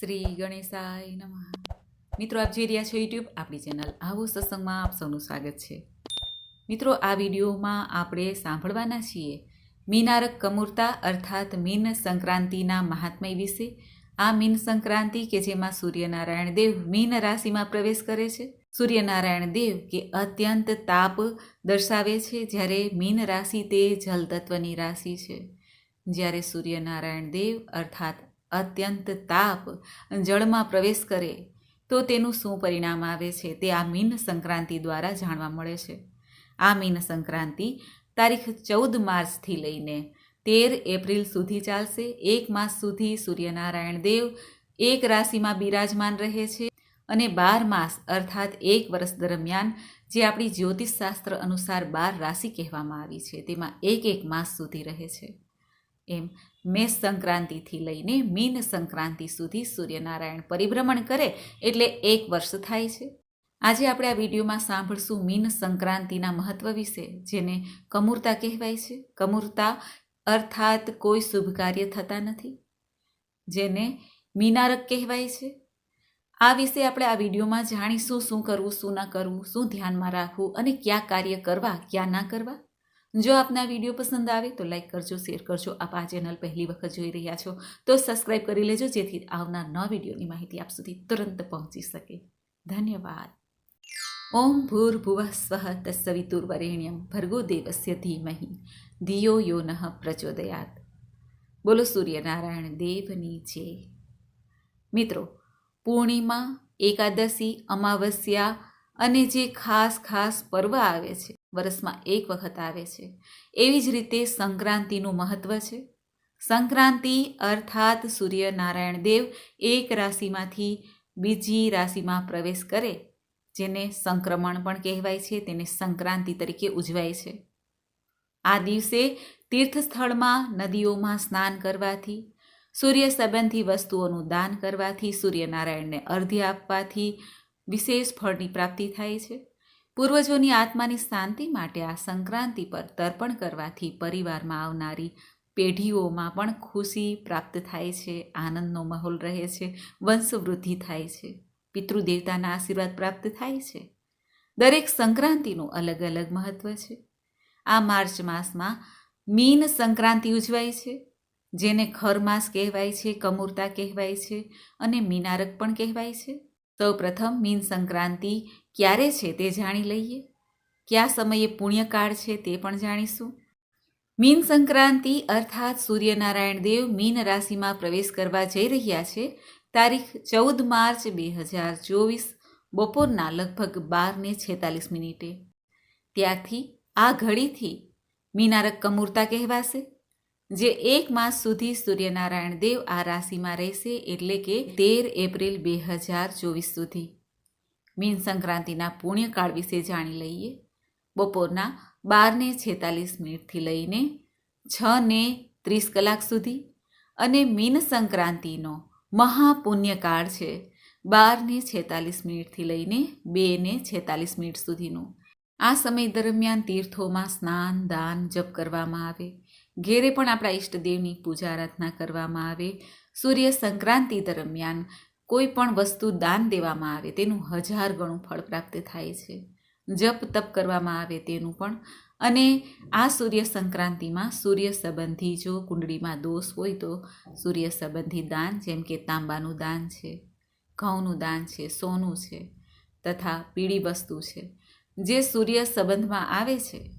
શ્રી ગણેશાય નમઃ. મિત્રો, આપ જોઈ રહ્યા છો યુટ્યુબ આપણી ચેનલ આવો સત્સંગમાં આપ સૌનું સ્વાગત છે. મિત્રો, આ વિડીયોમાં આપણે સાંભળવાના છીએ મીનારક કમૂરતા અર્થાત મીન સંક્રાંતિના મહાત્મય વિશે. આ મીન સંક્રાંતિ કે જેમાં સૂર્યનારાયણ દેવ મીન રાશિમાં પ્રવેશ કરે છે. સૂર્યનારાયણ દેવ કે અત્યંત તાપ દર્શાવે છે જ્યારે મીન રાશિ તે જલ તત્વની રાશિ છે. જ્યારે સૂર્યનારાયણ દેવ અર્થાત અત્યંત તાપ જળમાં પ્રવેશ કરે, તો તેનું શું પરિણામ આવે છે તે આ મીન સંક્રાંતિ દ્વારા જાણવા મળે છે. આ મીન સંક્રાંતિ તારીખ ચૌદ માર્ચથી લઈને તેર એપ્રિલ સુધી ચાલશે. એક માસ સુધી સૂર્યનારાયણ દેવ એક રાશિમાં બિરાજમાન રહે છે અને બાર માસ અર્થાત એક વર્ષ દરમિયાન જે આપણી જ્યોતિષશાસ્ત્ર અનુસાર બાર રાશિ કહેવામાં આવી છે, તેમાં એક એક માસ સુધી રહે છે. એમ મેષ સંક્રાંતિથી લઈને મીન સંક્રાંતિ સુધી સૂર્યનારાયણ પરિભ્રમણ કરે એટલે એક વર્ષ થાય છે. આજે આપણે આ વિડીયોમાં સાંભળશું મીન સંક્રાંતિના મહત્વ વિશે, જેને કમૂરતા કહેવાય છે. કમૂરતા અર્થાત કોઈ શુભ કાર્ય થતા નથી, જેને મીનારક કહેવાય છે. આ વિશે આપણે આ વિડીયોમાં જાણીશું, શું કરવું, શું ન કરવું, શું ધ્યાનમાં રાખવું અને ક્યાં કાર્ય કરવા, ક્યાં ના કરવા. જો આપના વીડિયો પસંદ આવે તો લાઈક કરજો, શેર કરજો. આપ આ ચેનલ પહેલી વખત જોઈ રહ્યા છો તો સબસ્ક્રાઈબ કરી લેજો, જેથી આવનાર નવા વિડીયોની માહિતી આપ સુધી તુરંત પહોંચી શકે. ધન્યવાદ. ઓમ ભૂર્ભુવઃ સ્વ તત્સવિતુર્વરેણ્યમ ભર્ગો દેવસ્ય ધીમહિ ધિયો યો નઃ પ્રચોદયાત બોલો સૂર્યનારાયણ દેવની જે. મિત્રો, પૂર્ણિમા, એકાદશી, અમાવસ્યા અને જે ખાસ ખાસ પર્વ આવે છે વર્ષમાં એક વખત આવે છે. એવી જ રીતે સંક્રાંતિનું મહત્ત્વ છે. સંક્રાંતિ અર્થાત સૂર્યનારાયણ દેવ એક રાશિમાંથી બીજી રાશિમાં પ્રવેશ કરે, જેને સંક્રમણ પણ કહેવાય છે, તેને સંક્રાંતિ તરીકે ઉજવાય છે. આ દિવસે તીર્થસ્થળમાં નદીઓમાં સ્નાન કરવાથી સૂર્ય સંબંધી વસ્તુઓનું દાન કરવાથી, સૂર્યનારાયણને અર્ધ્ય આપવાથી વિશેષ ફળની પ્રાપ્તિ થાય છે. પૂર્વજોની આત્માની શાંતિ માટે આ સંક્રાંતિ પર તર્પણ કરવાથી પરિવારમાં આવનારી પેઢીઓમાં પણ ખુશી પ્રાપ્ત થાય છે, આનંદનો માહોલ રહે છે, વંશવૃદ્ધિ થાય છે, પિતૃદેવતાના આશીર્વાદ પ્રાપ્ત થાય છે. દરેક સંક્રાંતિનું અલગ અલગ મહત્વ છે. આ માર્ચ માસમાં મીન સંક્રાંતિ ઉજવાય છે, જેને ખરમાસ કહેવાય છે, કમૂરતા કહેવાય છે અને મીનારક પણ કહેવાય છે. સૌ પ્રથમ મીન સંક્રાંતિ ક્યારે છે તે જાણી લઈએ? કયા સમયે પુણ્યકાળ છે તે પણ જાણીશું. મીન સંક્રાંતિ અર્થાત સૂર્યનારાયણ દેવ મીન રાશિમાં પ્રવેશ કરવા જઈ રહ્યા છે તારીખ ચૌદ માર્ચ બે હજાર ચોવીસ, બપોરના લગભગ બારને છેતાલીસ મિનિટે. ત્યારથી આ ઘડીથી મીનારક કમૂરતા કહેવાશે, જે એક માસ સુધી સૂર્યનારાયણ દેવ આ રાશિમાં રહેશે એટલે કે તેર એપ્રિલ બે હજાર ચોવીસ સુધી. મીન સંક્રાંતિના પુણ્યકાળ વિશે જાણી લઈએ. બપોરના બારને છેતાલીસ મિનિટથી લઈને છ ને ત્રીસ કલાક સુધી અને મીન સંક્રાંતિનો મહાપુણ્યકાળ છે બારને છેતાલીસ મિનિટથી લઈને બે ને છેતાલીસ મિનિટ સુધીનું. આ સમય દરમિયાન તીર્થોમાં સ્નાન, દાન, જપ કરવામાં આવે. ઘેરે પણ આપણા ઈષ્ટદેવની પૂજા આરાધના કરવામાં આવે. સૂર્ય સંક્રાંતિ દરમિયાન કોઈ પણ વસ્તુ દાન દેવામાં આવે તેનું હજાર ગણું ફળ પ્રાપ્ત થાય છે. જપ તપ કરવામાં આવે તેનું પણ. અને આ સૂર્ય સંક્રાંતિમાં સૂર્ય સંબંધી જો કુંડળીમાં દોષ હોય તો સૂર્ય સંબંધી દાન, જેમ કે તાંબાનું દાન છે, ઘઉંનું દાન છે, સોનું છે, તથા પીળી વસ્તુ છે. જે સૂર્ય સંબંધમાં આવે છે,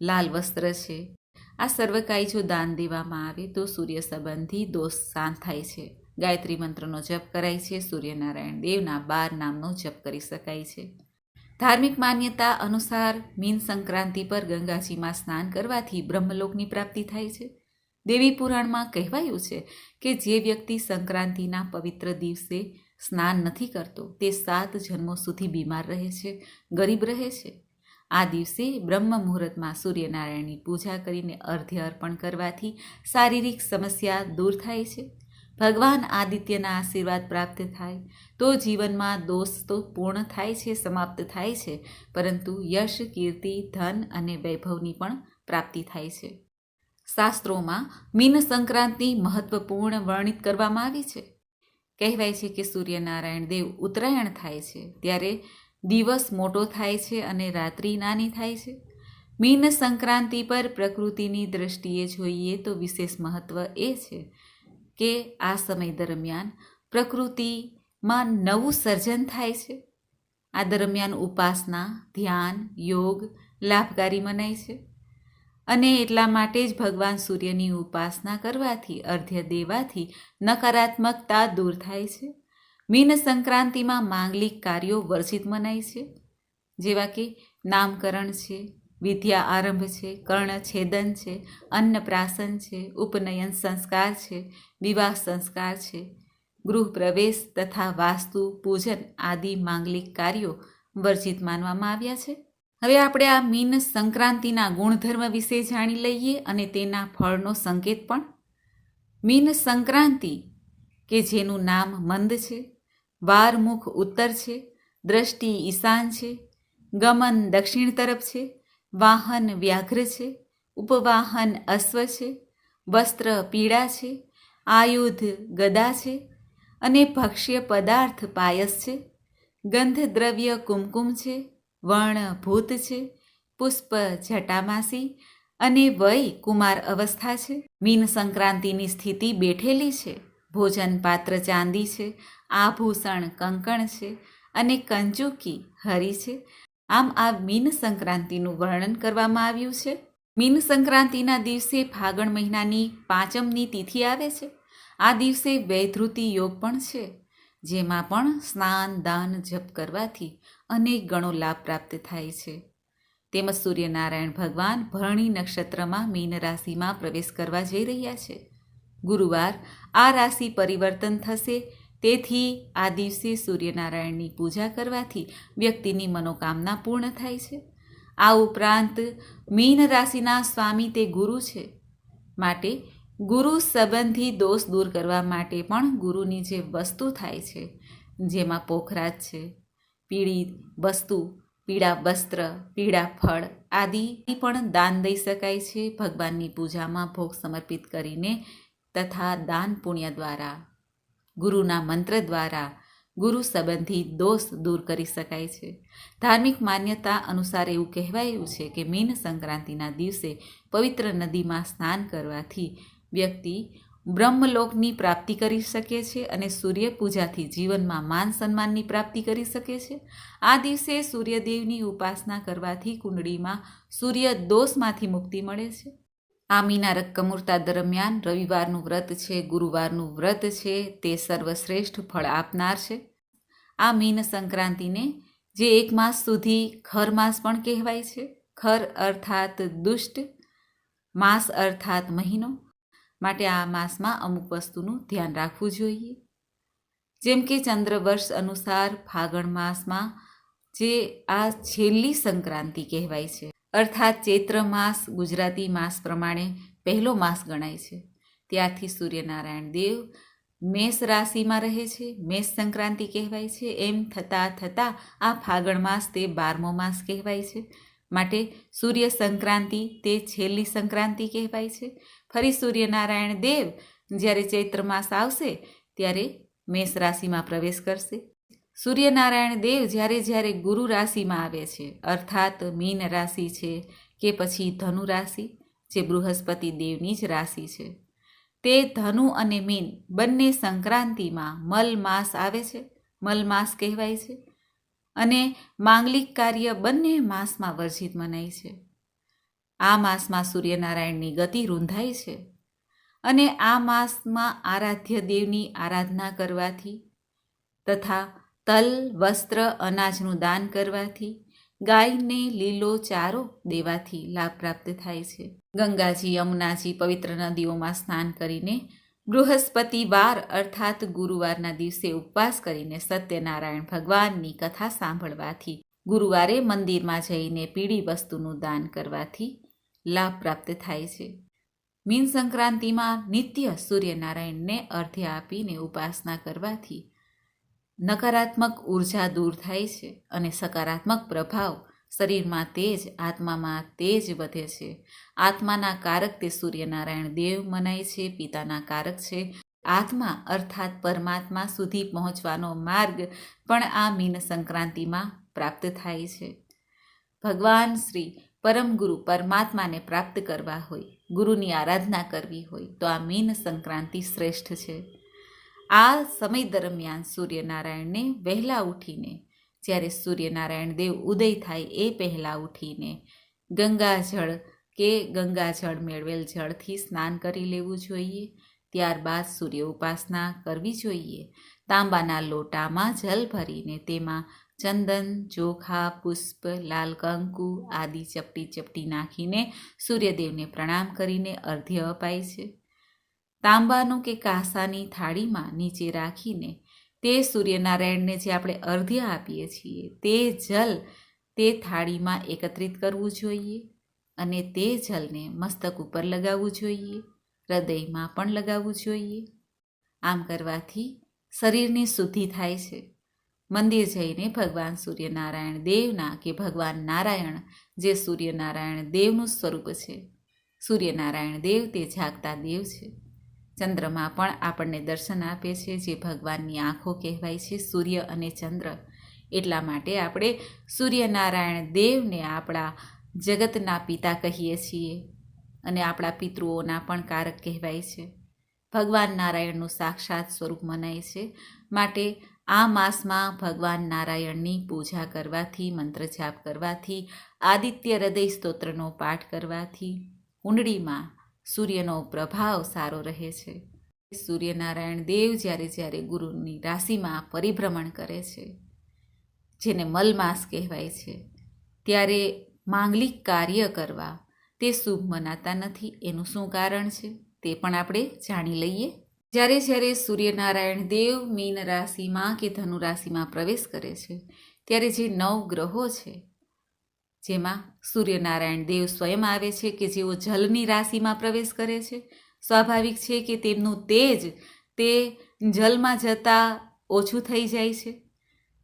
લાલ વસ્ત્ર છે, આ સર્વકાય જો દાન દેવામાં આવે તો સૂર્ય સંબંધી દોષ શાંત થાય છે. ગાયત્રી મંત્રનો જપ કરાય છે, સૂર્યનારાયણ દેવના બાર નામનો જપ કરી શકાય છે. ધાર્મિક માન્યતા અનુસાર મીન સંક્રાંતિ પર ગંગાજીમાં સ્નાન કરવાથી બ્રહ્મલોકની પ્રાપ્તિ થાય છે. દેવી પુરાણમાં કહેવાયું છે કે જે વ્યક્તિ સંક્રાંતિના પવિત્ર દિવસે સ્નાન નથી કરતો, તે સાત જન્મો સુધી બીમાર રહે છે, ગરીબ રહે છે. આ દિવસે બ્રહ્મ મુહૂર્તમાં સૂર્યનારાયણની પૂજા કરીને અર્ધ્ય અર્પણ કરવાથી શારીરિક સમસ્યા દૂર થાય છે. ભગવાન આદિત્યના આશીર્વાદ પ્રાપ્ત થાય તો જીવનમાં દોષ તો પૂર્ણ થાય છે, સમાપ્ત થાય છે, પરંતુ યશ, કીર્તિ, ધન અને વૈભવની પણ પ્રાપ્તિ થાય છે. શાસ્ત્રોમાં મીન સંક્રાંતિ મહત્વપૂર્ણ વર્ણિત કરવામાં આવી છે. કહેવાય છે કે સૂર્યનારાયણ દેવ ઉત્તરાયણ થાય છે, ત્યારે દિવસ મોટો થાય છે અને રાત્રિ નાની થાય છે. મીન સંક્રાંતિ પર પ્રકૃતિની દ્રષ્ટિએ જોઈએ તો વિશેષ મહત્ત્વ એ છે કે આ સમય દરમિયાન પ્રકૃતિમાં નવું સર્જન થાય છે. આ દરમિયાન ઉપાસના, ધ્યાન, યોગ લાભકારી મનાય છે. અને એટલા માટે જ ભગવાન સૂર્યની ઉપાસના કરવાથી, અર્ધ્ય દેવાથી નકારાત્મકતા દૂર થાય છે. મીન સંક્રાંતિમાં માંગલિક કાર્યો વર્જિત મનાય છે. જેવા કે નામકરણ છે વિદ્યા આરંભ છે કર્ણછેદન છે અન્નપ્રાશન છે, ઉપનયન સંસ્કાર છે, વિવાહ સંસ્કાર છે. ગૃહ પ્રવેશ તથા વાસ્તુ, પૂજન આદિ માંગલિક કાર્યો વર્જિત માનવામાં આવ્યા છે. હવે આપણે આ મીન સંક્રાંતિના ગુણધર્મ વિશે જાણી લઈએ અને તેના ફળનો સંકેત પણ. મીન સંક્રાંતિ, કે જેનું નામ મંદ છે, વારમુખ ઉત્તર છે, દ્રષ્ટિ ઈશાન છે, ગમન દક્ષિણ તરફ છે વાહન વ્યાઘ્ર છે, ઉપવાહન અશ્વ છે, વસ્ત્ર પીળા છે, આયુધ ગદા છે અને ભક્ષ્ય પદાર્થ પાયસ છે. ગંધ દ્રવ્ય કુમકુમ છે વર્ણ ભૂત છે, પુષ્પ જટામાસી અને વય કુમાર અવસ્થા છે. મીન સંક્રાંતિની સ્થિતિ બેઠેલી છે. ભોજન પાત્ર ચાંદી છે, આભૂષણ કંકણ છે અને કંચુકી હરી છે. આમ આ મીન સંક્રાંતિનું વર્ણન કરવામાં આવ્યું છે. મીન સંક્રાંતિના દિવસે ફાગણ મહિનાની પાંચમની તિથિ આવે છે. આ દિવસે વૈધૃતિ યોગ પણ છે, જેમાં પણ સ્નાન, દાન, જપ કરવાથી અનેક ગણો લાભ પ્રાપ્ત થાય છે. તેમજ સૂર્યનારાયણ ભગવાન ભરણી નક્ષત્રમાં મીન રાશિમાં પ્રવેશ કરવા જઈ રહ્યા છે. ગુરુવાર આ રાશિ પરિવર્તન થશે તેથી આ દિવસે સૂર્યનારાયણની પૂજા કરવાથી વ્યક્તિની મનોકામના પૂર્ણ થાય છે. આ ઉપરાંત મીન રાશિના સ્વામી તે ગુરુ છે. માટે ગુરુ સંબંધી દોષ દૂર કરવા માટે પણ ગુરુની જે વસ્તુ થાય છે, જેમાં પોખરાજ છે, પીળી વસ્તુ, પીળા વસ્ત્ર, પીળા ફળ આદિ પણ દાન દઈ શકાય છે. ભગવાનની પૂજામાં ભોગ સમર્પિત કરીને તથા દાન પુણ્ય દ્વારા ગુરુના મંત્ર દ્વારા ગુરુ સંબંધી દોષ દૂર કરી શકાય છે. ધાર્મિક માન્યતા અનુસાર એવું કહેવાયું છે કે મીન સંક્રાંતિના દિવસે પવિત્ર નદીમાં સ્નાન કરવાથી વ્યક્તિ બ્રહ્મલોકની પ્રાપ્તિ કરી શકે છે અને સૂર્ય પૂજાથી જીવનમાં માન સન્માનની પ્રાપ્તિ કરી શકે છે. આ દિવસે સૂર્યદેવની ઉપાસના કરવાથી કુંડળીમાં સૂર્ય દોષમાંથી મુક્તિ મળે છે. આ રક્કમૂર્તા દરમિયાન રવિવારનું વ્રત છે, ગુરુવારનું વ્રત છે, તે સર્વશ્રેષ્ઠ ફળ આપનાર છે. આ મીન સંક્રાંતિને જે એક માસ સુધી ખર માસ પણ કહેવાય છે. ખર અર્થાત દુષ્ટ, માસ અર્થાત મહિનો. માટે આ માસમાં અમુક વસ્તુનું ધ્યાન રાખવું જોઈએ. જેમ કે ચંદ્ર વર્ષ અનુસાર ફાગણ માસમાં જે આ છેલ્લી સંક્રાંતિ કહેવાય છે. અર્થાત ચૈત્ર માસ ગુજરાતી માસ પ્રમાણે પહેલો માસ ગણાય છે. ત્યારથી સૂર્યનારાયણ દેવ મેષ રાશિમાં રહે છે. મેષ સંક્રાંતિ કહેવાય છે. એમ થતાં થતાં આ ફાગણ માસ તે બારમો માસ કહેવાય છે. માટે સૂર્ય સંક્રાંતિ તે છેલ્લી સંક્રાંતિ કહેવાય છે. ફરી સૂર્યનારાયણ દેવ જ્યારે ચૈત્ર માસ આવશે ત્યારે મેષ રાશિમાં પ્રવેશ કરશે. સૂર્યનારાયણ દેવ જ્યારે જ્યારે ગુરુ રાશિમાં આવે છે, અર્થાત મીન રાશિ છે કે પછી ધનુ રાશિ, જે બૃહસ્પતિ દેવની જ રાશિ છે. તે ધનુ અને મીન બંને સંક્રાંતિમાં મલ માસ આવે છે, મલ માસ કહેવાય છે અને માંગલિક કાર્ય બંને માસમાં વર્જિત મનાય છે. આ માસમાં સૂર્યનારાયણની ગતિ રૂંધાય છે અને આ માસમાં આરાધ્ય દેવની આરાધના કરવાથી તથા તલ, વસ્ત્ર, અનાજનું દાન કરવાથી, ગાયને લીલો ચારો દેવાથી લાભ પ્રાપ્ત થાય છે. ગંગાજી, યમુનાજી પવિત્ર નદીઓમાં સ્નાન કરીને બૃહસ્પતિવાર અર્થાત ગુરુવારના દિવસે ઉપવાસ કરીને સત્યનારાયણ ભગવાનની કથા સાંભળવાથી, ગુરુવારે મંદિરમાં જઈને પીળી વસ્તુનું દાન કરવાથી લાભ પ્રાપ્ત થાય છે. મીન સંક્રાંતિમાં નિત્ય સૂર્યનારાયણને અર્ધ્ય આપીને ઉપાસના કરવાથી નકારાત્મક ઊર્જા દૂર થાય છે અને સકારાત્મક પ્રભાવ શરીરમાં તેજ, આત્મામાં તેજ વધે છે. આત્માના કારક તે સૂર્યનારાયણ દેવ મનાય છે, પિતાના કારક છે. આત્મા અર્થાત પરમાત્મા સુધી પહોંચવાનો માર્ગ પણ આ મીન સંક્રાંતિમાં પ્રાપ્ત થાય છે. ભગવાન શ્રી પરમ ગુરુ પરમાત્માને પ્રાપ્ત કરવા હોય, ગુરુની આરાધના કરવી હોય તો આ મીન સંક્રાંતિ શ્રેષ્ઠ છે. આ સમય દરમિયાન સૂર્યનારાયણને વહેલા ઉઠીને, જ્યારે સૂર્યનારાયણ દેવ ઉદય થાય એ પહેલાં ઉઠીને ગંગાજળ કે ગંગાજળ મેળવેલ જળથી સ્નાન કરી લેવું જોઈએ. ત્યારબાદ સૂર્ય ઉપાસના કરવી જોઈએ. તાંબાના લોટામાં જલ ભરીને તેમાં ચંદન, ચોખા, પુષ્પ, લાલ કંકુ આદિ ચપટી ચપટી નાખીને સૂર્યદેવને પ્રણામ કરીને અર્ધ્ય અપાય છે. તાંબાનું કે કાંસાની થાળીમાં નીચે રાખીને તે સૂર્યનારાયણને જે આપણે અર્ધ્ય આપીએ છીએ તે જલ તે થાળીમાં એકત્રિત કરવું જોઈએ અને તે જલને મસ્તક ઉપર લગાવવું જોઈએ, હૃદયમાં પણ લગાવવું જોઈએ. આમ કરવાથી શરીરની શુદ્ધિ થાય છે. મંદિર જઈને ભગવાન સૂર્યનારાયણ દેવના કે ભગવાન નારાયણ જે સૂર્યનારાયણ દેવનું સ્વરૂપ છે. સૂર્યનારાયણ દેવ તે જાગતા દેવ છે. ચંદ્રમાં પણ આપણને દર્શન આપે છે, જે ભગવાનની આંખો કહેવાય છે, સૂર્ય અને ચંદ્ર. એટલા માટે આપણે સૂર્યનારાયણ દેવને આપણા જગતના પિતા કહીએ છીએ અને આપણા પિતૃઓના પણ કારક કહેવાય છે. ભગવાન નારાયણનું સાક્ષાત સ્વરૂપ મનાય છે. માટે આ માસમાં ભગવાન નારાયણની પૂજા કરવાથી મંત્ર જાપ કરવાથી, આદિત્ય હૃદય સ્તોત્રનો પાઠ કરવાથી કુંડળીમાં સૂર્યનો પ્રભાવ સારો રહે છે. સૂર્યનારાયણ દેવ જ્યારે જ્યારે ગુરુની રાશિમાં પરિભ્રમણ કરે છે, જેને મલમાસ કહેવાય છે, ત્યારે માંગલિક કાર્ય કરવા તે શુભ મનાતા નથી. એનું શું કારણ છે તે પણ આપણે જાણી લઈએ. જ્યારે જ્યારે સૂર્યનારાયણ દેવ મીન રાશિમાં કે ધનુ રાશિમાં પ્રવેશ કરે છે, ત્યારે જે નવ ગ્રહો છે જેમાં સૂર્યનારાયણ દેવ સ્વયં આવે છે કે જેઓ જલની રાશિમાં પ્રવેશ કરે છે. સ્વાભાવિક છે કે તેમનું તેજ તે જલમાં જતાં ઓછું થઈ જાય છે.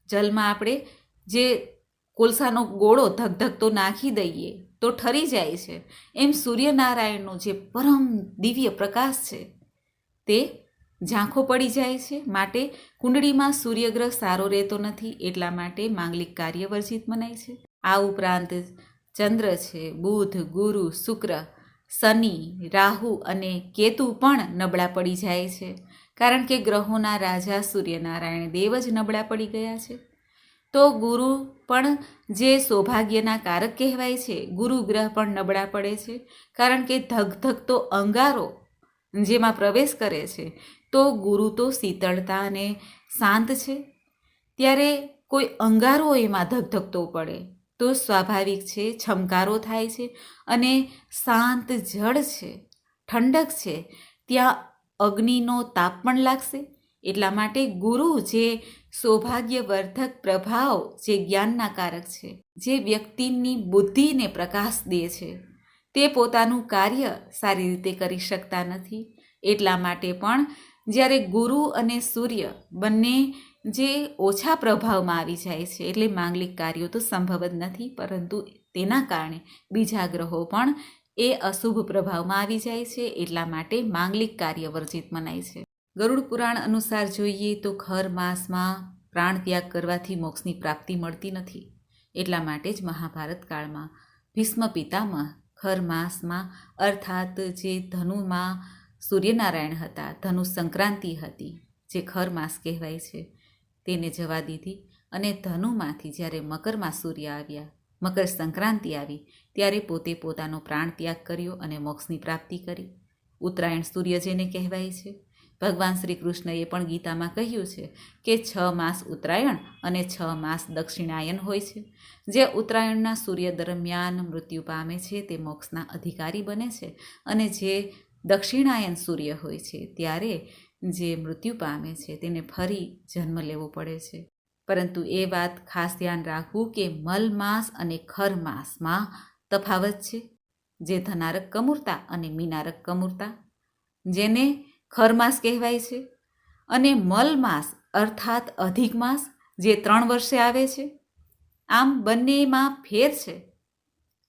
જલમાં આપણે જે કોલસાનો ગોળો ધગધગતો નાખી દઈએ તો ઠરી જાય છે. એમ સૂર્યનારાયણનો જે પરમ દિવ્ય પ્રકાશ છે તે ઝાંખો પડી જાય છે. માટે કુંડળીમાં સૂર્યગ્રહ સારો રહેતો નથી એટલા માટે માંગલિક કાર્ય વર્જિત મનાય છે. આ ઉપરાંત ચંદ્ર છે, બુધ, ગુરુ, શુક્ર, શનિ, રાહુ અને કેતુ પણ નબળા પડી જાય છે. કારણ કે ગ્રહોના રાજા સૂર્યનારાયણ દેવ જ નબળા પડી ગયા છે. તો ગુરુ પણ જે સૌભાગ્યના કારક કહેવાય છે, ગુરુ ગ્રહ પણ નબળા પડે છે. કારણ કે ધગધગતો અંગારો જેમાં પ્રવેશ કરે છે, તો ગુરુ તો શીતળતા અને શાંત છે. ત્યારે કોઈ અંગારો એમાં ધગધગતો પડે. તો સ્વાભાવિક છે, છમકારો થાય છે અને શાંત જળ છે, ઠંડક છે, ત્યાં અગ્નિનો તાપ પણ લાગશે. એટલા માટે ગુરુ જે સૌભાગ્યવર્ધક પ્રભાવ જે જ્ઞાનના કારક છે, જે વ્યક્તિની બુદ્ધિને પ્રકાશ દે છે, તે પોતાનું કાર્ય સારી રીતે કરી શકતા નથી. એટલા માટે પણ જ્યારે ગુરુ અને સૂર્ય બંને જે ઓછા પ્રભાવમાં આવી જાય છે એટલે માંગલિક કાર્યો તો સંભવ જ નથી, પરંતુ તેના કારણે બીજા ગ્રહો પણ એ અશુભ પ્રભાવમાં આવી જાય છે, એટલા માટે માંગલિક કાર્ય વર્જિત મનાય છે. ગરુડ પુરાણ અનુસાર જોઈએ તો ખર માસમાં પ્રાણ ત્યાગ કરવાથી મોક્ષની પ્રાપ્તિ મળતી નથી, એટલા માટે જ મહાભારત કાળમાં ભીષ્મ પિતામહ ખર માસમાં, અર્થાત જે ધનુમાં સૂર્યનારાયણ હતા ધનુ સંક્રાંતિ હતી, જે ખર માસ કહેવાય છે તેને જવા દીધી અને ધનુમાંથી જ્યારે મકરમાં સૂર્ય આવ્યા, મકર સંક્રાંતિ આવી, ત્યારે પોતે પોતાનો પ્રાણ ત્યાગ કર્યો અને મોક્ષની પ્રાપ્તિ કરી. ઉત્તરાયણ સૂર્ય જેને કહેવાય છે. ભગવાન શ્રી કૃષ્ણએ પણ ગીતામાં કહ્યું છે કે છ માસ ઉત્તરાયણ અને છ માસ દક્ષિણાયન હોય છે. જે ઉત્તરાયણના સૂર્ય દરમિયાન મૃત્યુ પામે છે તે મોક્ષના અધિકારી બને છે અને જે દક્ષિણાયન સૂર્ય હોય છે, ત્યારે જે મૃત્યુ પામે છે તેને ફરી જન્મ લેવો પડે છે. પરંતુ એ વાત ખાસ ધ્યાન રાખવું કે મલ માસ અને ખર માસમાં તફાવત છે, જે ધનારક કમૂરતા અને મીનારક કમૂરતા, જેને ખરમાસ કહેવાય છે. અને મલ માસ અર્થાત અધિક માસ, જે ત્રણ વર્ષે આવે છે. આમ બંનેમાં ફેર છે.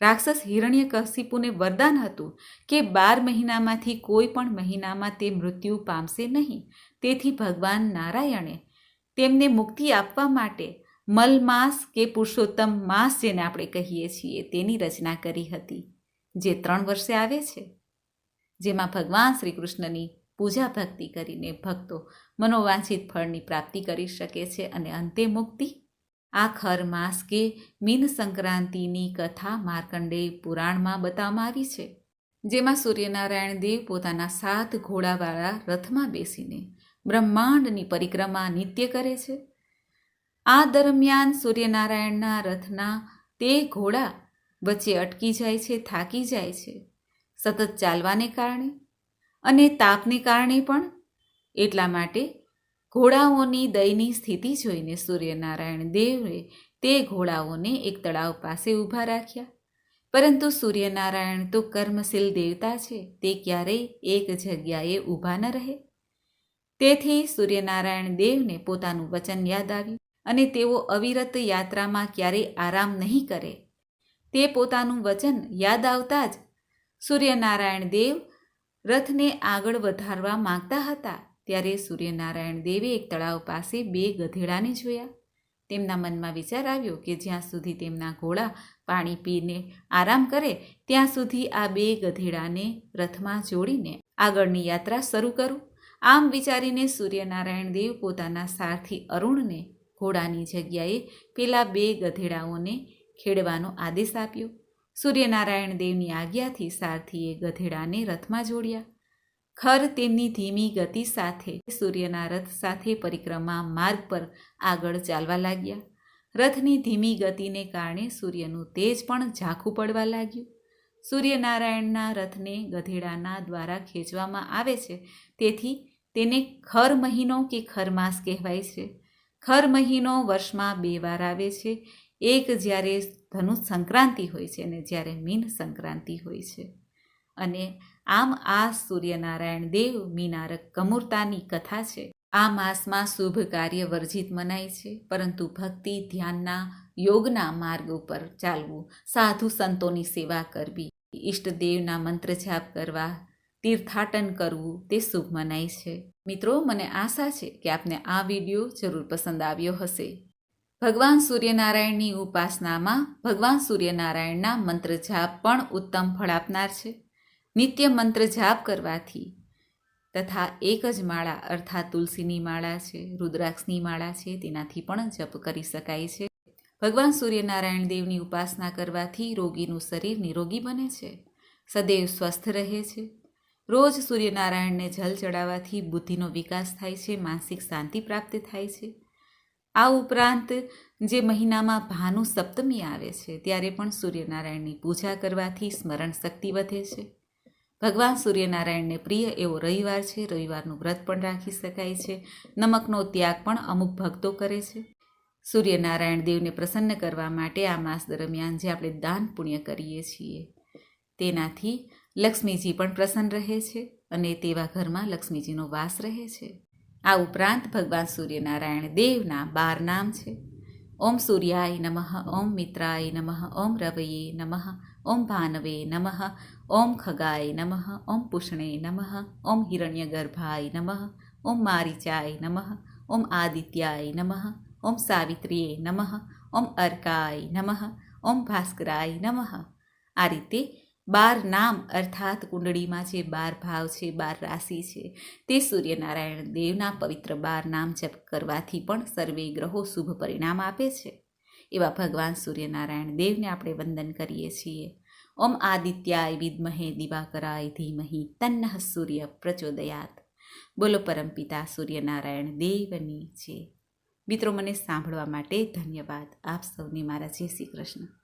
રાક્ષસ હિરણ્યકશિપુને વરદાન હતું કે બાર મહિનામાંથી કોઈ પણ મહિનામાં તે મૃત્યુ પામશે નહીં. તેથી ભગવાન નારાયણે તેમને મુક્તિ આપવા માટે મલમાસ કે પુરુષોત્તમ માસ જેને આપણે કહીએ છીએ તેની રચના કરી હતી, જે ત્રણ વર્ષે આવે છે. જેમાં ભગવાન શ્રી કૃષ્ણની પૂજા ભક્તિ કરીને ભક્તો મનોવાંછિત ફળની પ્રાપ્તિ કરી શકે છે અને અંતે મુક્તિ આ ખર માસ કે મીન સંક્રાંતિની કથા માર્કંડેય પુરાણમાં બતાવવામાં આવી છે. જેમાં સૂર્યનારાયણ દેવ પોતાના સાત ઘોડાવાળા રથમાં બેસીને બ્રહ્માંડની પરિક્રમા નિત્ય કરે છે. આ દરમિયાન સૂર્યનારાયણના રથના તે ઘોડા વચ્ચે અટકી જાય છે, થાકી જાય છે, સતત ચાલવાને કારણે અને તાપને કારણે પણ. એટલા માટે ઘોડાઓની દયની સ્થિતિ જોઈને સૂર્યનારાયણ દેવે તે ઘોડાઓને એક તળાવ પાસે ઊભા રાખ્યા. પરંતુ સૂર્યનારાયણ તો કર્મશીલ દેવતા છે, તે ક્યારેય એક જગ્યાએ ઊભા ન રહે. તેથી સૂર્યનારાયણ દેવને પોતાનું વચન યાદ આવ્યું અને તેઓ અવિરત યાત્રામાં ક્યારેય આરામ નહીં કરે. તે પોતાનું વચન યાદ આવતા જ સૂર્યનારાયણ દેવ રથને આગળ વધારવા માંગતા હતા. ત્યારે સૂર્યનારાયણ દેવે એક તળાવ પાસે બે ગધેડાને જોયા. તેમના મનમાં વિચાર આવ્યો કે જ્યાં સુધી તેમના ઘોડા પાણી પીને આરામ કરે, ત્યાં સુધી આ બે ગધેડાને રથમાં જોડીને આગળની યાત્રા શરૂ કરું. આમ વિચારીને સૂર્યનારાયણ દેવ પોતાના સારથી અરુણને ઘોડાની જગ્યાએ પેલા બે ગધેડાઓને ખેડવાનો આદેશ આપ્યો. સૂર્યનારાયણ દેવની આજ્ઞાથી સારથીએ ગધેડાને રથમાં જોડ્યા. ખર તેમની ધીમી ગતિ સાથે સૂર્યના રથ સાથે પરિક્રમા માર્ગ પર આગળ ચાલવા લાગ્યા. રથની ધીમી ગતિને કારણે સૂર્યનું તેજ પણ ઝાંખું પડવા લાગ્યું. સૂર્યનારાયણના રથને ગધેડાના દ્વારા ખેંચવામાં આવે છે, તેથી તેને ખર મહિનો કે ખરમાસ કહેવાય છે. ખર મહિનો વર્ષમાં બે વાર આવે છે, એક જ્યારે ધનુ સંક્રાંતિ હોય છે અને જ્યારે મીન સંક્રાંતિ હોય છે. અને આમ આ સૂર્યનારાયણ દેવ મીનારક કમૂરતાની કથા છે. આ માસમાં શુભ કાર્ય વર્જિત મનાય છે, પરંતુ ભક્તિ ધ્યાનના યોગના માર્ગ ઉપર ચાલવું, સાધુ સંતોની સેવા કરવી ઈષ્ટદેવના મંત્ર જાપ કરવા, તીર્થાટન કરવું તે શુભ મનાય છે. મિત્રો, મને આશા છે કે આપને આ વીડિયો જરૂર પસંદ આવ્યો હશે. ભગવાન સૂર્યનારાયણની ઉપાસનામાં ભગવાન સૂર્યનારાયણના મંત્ર જાપ પણ ઉત્તમ ફળ આપનાર છે. નિત્ય મંત્ર જાપ કરવાથી તથા એક જ માળા, અર્થાત તુલસીની માળા છે, રુદ્રાક્ષની માળા છે, તેનાથી પણ જપ કરી શકાય છે. ભગવાન સૂર્યનારાયણ દેવની ઉપાસના કરવાથી રોગીનું શરીર નિરોગી બને છે, સદૈવ સ્વસ્થ રહે છે. રોજ સૂર્યનારાયણને જલ ચડાવવાથી બુદ્ધિનો વિકાસ થાય છે, માનસિક શાંતિ પ્રાપ્ત થાય છે. આ ઉપરાંત જે મહિનામાં ભાનુ સપ્તમી આવે છે, ત્યારે પણ સૂર્યનારાયણની પૂજા કરવાથી સ્મરણ શક્તિ વધે છે. ભગવાન સૂર્યનારાયણને પ્રિય એવો રવિવાર છે. રવિવારનું વ્રત પણ રાખી શકાય છે. નમકનો ત્યાગ પણ અમુક ભક્તો કરે છે. સૂર્યનારાયણ દેવને પ્રસન્ન કરવા માટે આ માસ દરમિયાન જે આપણે દાન પુણ્ય કરીએ છીએ, તેનાથી લક્ષ્મીજી પણ પ્રસન્ન રહે છે અને તેવા ઘરમાં લક્ષ્મીજીનો વાસ રહે છે. આ ઉપરાંત ભગવાન સૂર્યનારાયણ દેવના બાર નામ છે. ઓમ સૂર્યાય નમઃ, ઓમ મિત્રાય નમઃ, ઓમ રવયે નમઃ, ઓમ ભાનવે નમઃ ઓમ ખગાય નમઃ, ઓમ પુષ્ણે નમઃ, ઓમ હિરણ્યગર્ભાય નમઃ, ઓમ મારીચાય નમઃ, ઓમ આદિત્યાય નમઃ, ઓમ સાવિત્રીએ નમઃ, ઓમ અર્કાય નમઃ, ઓમ ભાસ્કરાય નમઃ. આ રીતે બાર નામ અર્થાત કુંડળીમાં જે બાર ભાવ છે, બાર રાશિ છે, તે સૂર્યનારાયણ દેવના પવિત્ર બાર નામ જપ કરવાથી પણ સર્વે ગ્રહો શુભ પરિણામ આપે છે. એવા ભગવાન સૂર્યનારાયણ દેવને આપણે વંદન કરીએ છીએ. ઓમ આદિત્યાય વિદ્મહે દિવાકરાય ધીમહી તન્નહ સૂર્ય પ્રચોદયાત. બોલો પરમપિતા સૂર્યનારાયણ દેવની છે મિત્રો, મને સાંભળવા માટે ધન્યવાદ. આપ સૌને મારા જય શ્રી કૃષ્ણ.